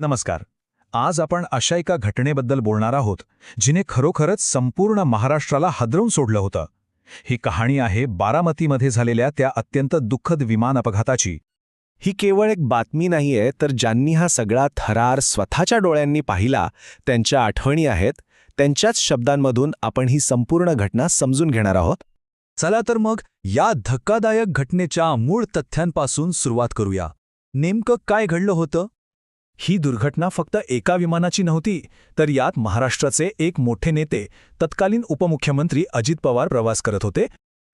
नमस्कार. आज आपण अशा एका घटनेबद्दल बोलणार आहोत जिने खरोखरच संपूर्ण महाराष्ट्राला हादरवून सोडलं होतं. ही कहाणी आहे बारामतीमध्ये झालेल्या त्या अत्यंत दुःखद विमान अपघाताची ही केवळ एक बातमी नाहीये तर ज्यांनी हा सगळा थरार स्वतःच्या डोळ्यांनी पाहिला त्यांच्या आठवणी आहेत त्यांच्याच शब्दांमधून आपण ही संपूर्ण घटना समजून घेणार आहोत. चला तर मग या धक्कादायक घटनेच्या मूळ तथ्यांपासून सुरुवात करूया. नेमकं काय घडलं होतं? ही दुर्घटना फक्त एका विमानाची नव्हती तर यात महाराष्ट्राचे एक मोठे नेते तत्कालीन उपमुख्यमंत्री अजित पवार प्रवास करत होते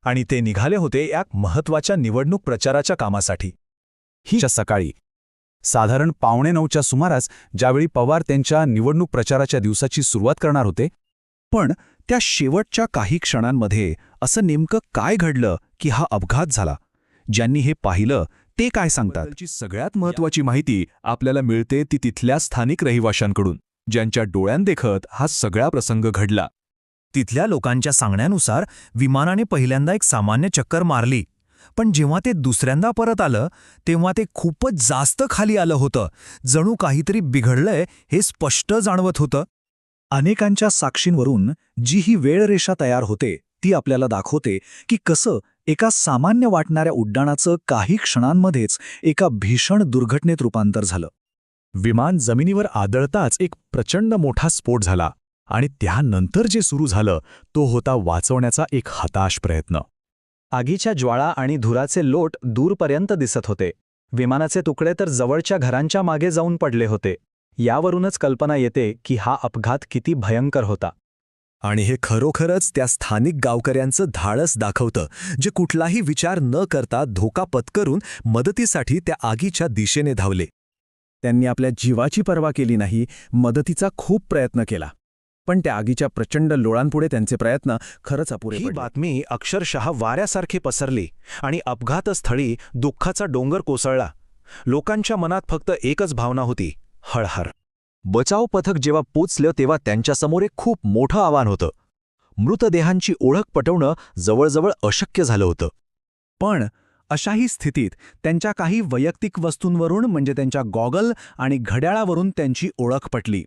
आणि ते निघाले होते या महत्त्वाच्या निवडणूक प्रचाराच्या कामासाठी. ही सकाळी. साधारण पावणे नऊच्या सुमारास ज्यावेळी पवार त्यांच्या निवडणूक प्रचाराच्या दिवसाची सुरुवात करणार होते पण त्या शेवटच्या काही क्षणांमध्ये असं नेमकं काय घडलं की हा अपघात झाला? ज्यांनी हे पाहिलं ते काय सांगतात? सगळ्यात महत्वाची माहिती आपल्याला मिळते ती तिथल्या स्थानिक रहिवाशांकडून ज्यांच्या डोळ्यांदेखत हा सगळा प्रसंग घडला. तिथल्या लोकांच्या सांगण्यानुसार विमानाने पहिल्यांदा एक सामान्य चक्कर मारली. पण जेव्हा ते दुसऱ्यांदा परत आलं तेव्हा ते खूपच जास्त खाली आलं होतं. जणू काहीतरी बिघडलंय हे स्पष्ट जाणवत होतं. अनेकांच्या साक्षींवरून जी ही वेळरेषा तयार होते ती आपल्याला दाखवते की कसं एका सामान्य वाटणाऱ्या उड्डाणाचं काही क्षणांमध्येच एका भीषण दुर्घटनेत रूपांतर झालं. विमान जमिनीवर आदळताच एक प्रचंड मोठा स्फोट झाला आणि त्यानंतर जे सुरू झालं तो होता वाचवण्याचा एक हताश प्रयत्न. आगीच्या ज्वाळा आणि धुराचे लोट दूरपर्यंत दिसत होते. विमानाचे तुकडे तर जवळच्या घरांच्या मागे जाऊन पडले होते. यावरूनच कल्पना येते की हा अपघात किती भयंकर होता. आणि हे खरोखरच त्या स्थानिक गावकऱ्यांचं धाडस दाखवतं जे कुठलाही विचार न करता धोका पत्करून मदतीसाठी त्या आगीच्या दिशेने धावले. त्यांनी आपल्या जीवाची पर्वा केली नाही मदतीचा खूप प्रयत्न केला. पण त्या आगीच्या प्रचंड लोळांपुढे त्यांचे प्रयत्न खरंच अपुरे ही. बातमी अक्षरशः वाऱ्यासारखी पसरली आणि अपघातस्थळी दुःखाचा डोंगर कोसळला. लोकांच्या मनात फक्त एकच भावना होती हळहळ बचाव पथक जेव्हा पोचलं तेव्हा त्यांच्यासमोर एक खूप मोठं आव्हान होतं. मृतदेहांची ओळख पटवणं जवळजवळ अशक्य झालं होतं. पण अशाही स्थितीत त्यांच्या काही वैयक्तिक वस्तूंवरून म्हणजे त्यांच्या गॉगल आणि घड्याळावरून त्यांची ओळख पटली.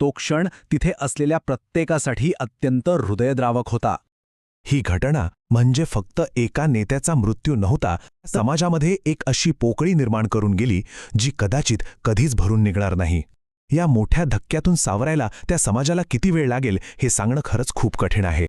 तो क्षण तिथे असलेल्या प्रत्येकासाठी अत्यंत हृदयद्रावक होता. ही घटना म्हणजे फक्त एका नेत्याचा मृत्यू नव्हता समाजामध्ये एक अशी पोकळी निर्माण करून गेली जी कदाचित कधीच भरून निघणार नाही. या मोठ्या धक्क्यातून सावरायला त्या समाजाला किती वेळ लागेल हे सांगणं खरंच खूप कठीण आहे.